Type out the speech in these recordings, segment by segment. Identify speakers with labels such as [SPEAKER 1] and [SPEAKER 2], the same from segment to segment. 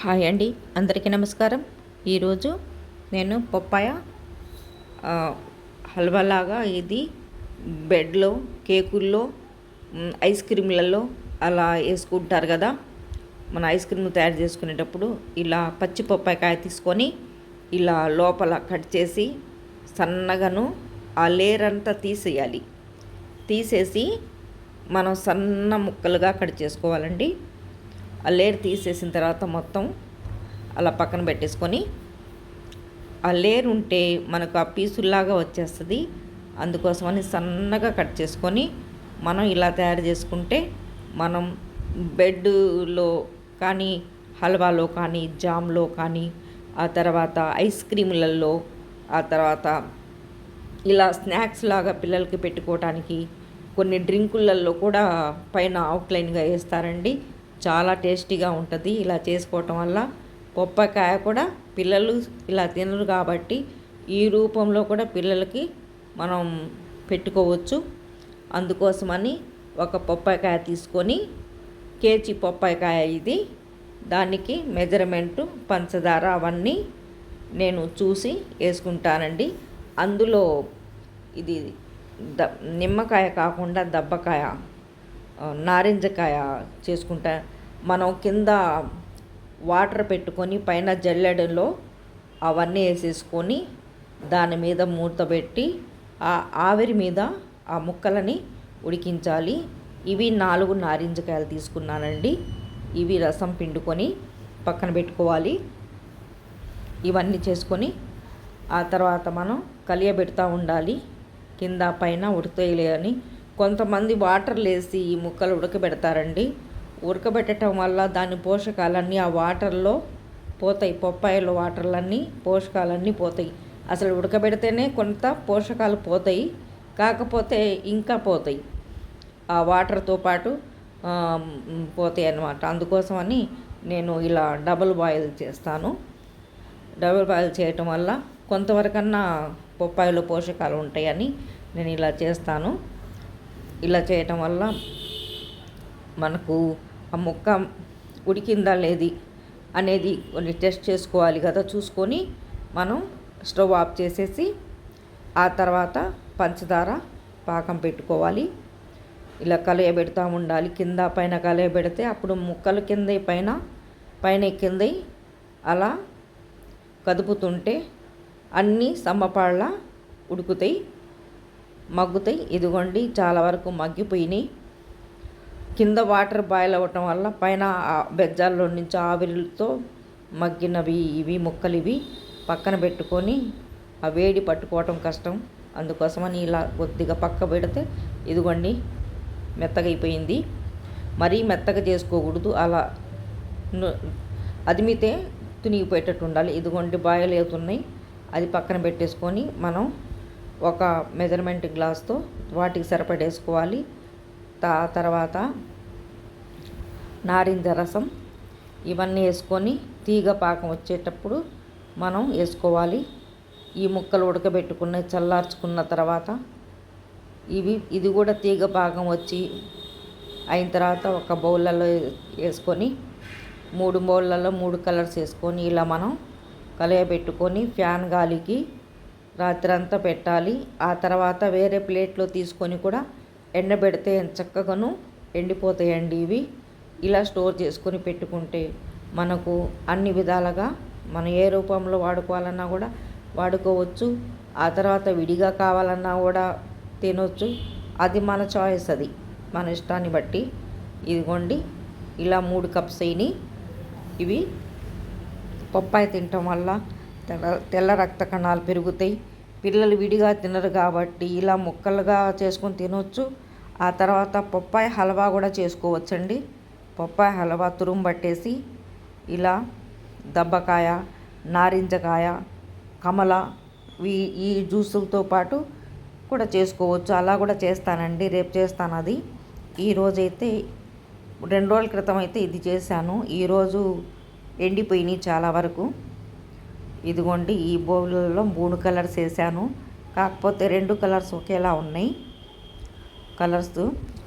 [SPEAKER 1] Hi అండి. అందరికీ నమస్కారం. ఈరోజు నేను పప్పాయ హల్వాలాగా ఇది బెడ్లో కేకుల్లో ఐస్ క్రీమ్లలో అలా వేసుకుంటారు కదా. మన ఐస్ క్రీమ్ తయారు చేసుకునేటప్పుడు ఇలా పచ్చి పప్పాయకాయ తీసుకొని ఇలా లోపల కట్ చేసి సన్నగాను ఆ లేయర్ అంతా తీసేయాలి. తీసేసి మనం సన్న ముక్కలుగా కట్ చేసుకోవాలండి. ఆ లేయర్ తీసేసిన తర్వాత మొత్తం అలా పక్కన పెట్టేసుకొని ఆ లేయర్ ఉంటే మనకు ఆ పీసుల్లాగా వచ్చేస్తుంది. అందుకోసమని సన్నగా కట్ చేసుకొని మనం ఇలా తయారు చేసుకుంటే మనం బెడ్లో కానీ హల్వాలో కానీ జామ్లో కానీ ఆ తర్వాత ఐస్ క్రీములలో ఆ తర్వాత ఇలా స్నాక్స్ లాగా పిల్లలకి పెట్టుకోవడానికి కొన్ని డ్రింకులలో కూడా పైన అవుట్లైన్గా వేస్తారండి. చాలా టేస్టీగా ఉంటుంది. ఇలా చేసుకోవటం వల్ల పొప్పకాయ కూడా పిల్లలు ఇలా తినరు కాబట్టి ఈ రూపంలో కూడా పిల్లలకి మనం పెట్టుకోవచ్చు. అందుకోసమని ఒక పొప్పకాయ తీసుకొని కేజీ పొప్పకాయ ఇది. దానికి మెజర్మెంటు పంచదార అవన్నీ నేను చూసి వేసుకుంటానండి. అందులో ఇది ద నిమ్మకాయ కాకుండా దబ్బకాయ. నారింజకాయ చేసుకుంటా. మనం కింద వాటర్ పెట్టుకొని పైన జల్లెడలో అవన్నీ వేసేసుకొని దాని మీద మూత పెట్టి ఆ ఆవిరి మీద ఆ ముక్కలని ఉడికించాలి. ఇవి నాలుగు నారింజకాయలు తీసుకున్నానండి. ఇవి రసం పిండుకొని పక్కన పెట్టుకోవాలి. ఇవన్నీ చేసుకొని ఆ తర్వాత మనం కలియబెడతా ఉండాలి. కింద పైన ఉడతలేని కొంతమంది వాటర్ లేసి ఈ ముక్కలు ఉడకబెడతారండి. ఉడకబెట్టడం వల్ల దాని పోషకాలన్నీ ఆ వాటర్లో పోతాయి. పొప్పాయిలో వాటర్లన్నీ పోషకాలన్నీ పోతాయి. అసలు ఉడకబెడితేనే కొంత పోషకాలు పోతాయి కాకపోతే ఇంకా పోతాయి. ఆ వాటర్తో పాటు పోతాయి అన్నమాట. అందుకోసమని నేను ఇలా డబుల్ బాయిల్ చేస్తాను. డబుల్ బాయిల్ చేయటం వల్ల కొంతవరకన్నా బొప్పాయిలో పోషకాలు ఉంటాయని నేను ఇలా చేస్తాను. ఇలా చేయటం వల్ల మనకు ఆ ముక్క ఉడికిందా లేది అనేది కొన్ని టెస్ట్ చేసుకోవాలి కదా చూసుకొని మనం స్టవ్ ఆఫ్ చేసేసి ఆ తర్వాత పంచదార పాకం పెట్టుకోవాలి. ఇలా కలయబెడతా ఉండాలి. కింద పైన కలయబెడితే అప్పుడు ముక్కలు కింద పైన పైన కింద అలా కదుపుతుంటే అన్నీ సమ్మపాళ్ళ ఉడుకుతాయి. మగ్గుతాయి. ఇదిగోండి చాలా వరకు మగ్గిపోయినాయి. కింద వాటర్ బాయిల్ అవ్వటం వల్ల పైన బెజ్జాల్లో నుంచి ఆవిరితో మగ్గినవి ఇవి ముక్కలు ఇవి పక్కన పెట్టుకొని ఆ వేడి పట్టుకోవటం కష్టం. అందుకోసమని ఇలా కొద్దిగా పక్క పెడితే ఇదిగోండి మెత్తగా అయిపోయింది. మరీ మెత్తగా చేసుకోకూడదు. అలా అదిమితే తునిగిపోయేటట్టు ఉండాలి. ఇదిగోండి బాయిల్ అవుతున్నాయి. అది పక్కన పెట్టేసుకొని మనం ఒక మెజర్మెంట్ గ్లాస్తో వాటికి సరిపడేసుకోవాలి. తా తర్వాత నారింజ రసం ఇవన్నీ వేసుకొని తీగ పాకం వచ్చేటప్పుడు మనం వేసుకోవాలి. ఈ ముక్కలు ఉడకబెట్టుకున్న చల్లార్చుకున్న తర్వాత ఇవి ఇది కూడా తీగ పాకం వచ్చి అయిన తర్వాత ఒక బౌల్లలో వేసుకొని మూడు బౌళ్ళలో మూడు కలర్స్ వేసుకొని ఇలా మనం కలయబెట్టుకొని ఫ్యాన్ గాలికి రాత్రంతా పెట్టాలి. ఆ తర్వాత వేరే ప్లేట్లో తీసుకొని కూడా ఎండబెడితే చక్కగాను ఎండిపోతాయండి ఇవి. ఇలా స్టోర్ చేసుకొని పెట్టుకుంటే మనకు అన్ని విధాలుగా మనం ఏ రూపంలో వాడుకోవాలన్నా కూడా వాడుకోవచ్చు. ఆ తర్వాత విడిగా కావాలన్నా కూడా తినొచ్చు. అది మన చాయిస్ అది. మన ఇష్టాన్ని బట్టి. ఇదిగోండి ఇలా మూడు కప్స్ అయినాయి. ఇవి పప్పాయి తినటం వల్ల తెల్ల తెల్ల రక్త కణాలు పెరుగుతాయి. పిల్లలు విడిగా తినరు కాబట్టి ఇలా ముక్కలుగా చేసుకొని తినొచ్చు. ఆ తర్వాత పప్పాయి హల్వా కూడా చేసుకోవచ్చండి. పప్పాయి హల్వా తురుము పట్టేసి ఇలా దబ్బకాయ నారింజకాయ కమల ఈ ఈ జ్యూసులతో పాటు కూడా చేసుకోవచ్చు. అలా కూడా చేస్తానండి. రేపు చేస్తాను అది. ఈరోజైతే రెండు రోజుల క్రితం అయితే ఇది చేశాను. ఈరోజు ఎండిపోయినాయి చాలా వరకు. ఇదిగోండి ఈ బౌల్లో మూడు కలర్స్ వేసాను. కాకపోతే రెండు కలర్స్ ఒకేలా ఉన్నాయి. కలర్స్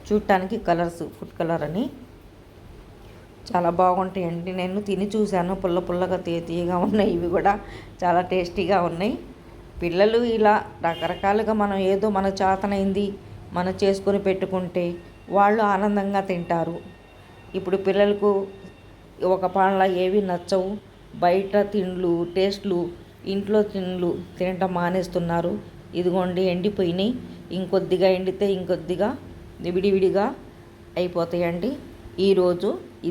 [SPEAKER 1] చూడటానికి కలర్స్ ఫుడ్ కలర్ అని. చాలా బాగుంటాయండి. నేను తిని చూశాను. పుల్ల పుల్లగా తీయ తీయగా ఉన్నాయి. ఇవి కూడా చాలా టేస్టీగా ఉన్నాయి. పిల్లలు ఇలా రకరకాలుగా మనం ఏదో మన చేతనైంది మనం చేసుకొని పెట్టుకుంటే వాళ్ళు ఆనందంగా తింటారు. ఇప్పుడు పిల్లలకు ఒక పాన్లా ఏవి నచ్చవు. బయట తిండ్లు టేస్ట్లు ఇంట్లో తిండ్లు తినటం మానేస్తున్నారు. ఇదిగోండి ఎండిపోయినాయి. ఇంకొద్దిగా ఎండితే ఇంకొద్దిగా విడివిడిగా అయిపోతాయండి. ఈరోజు ఇది.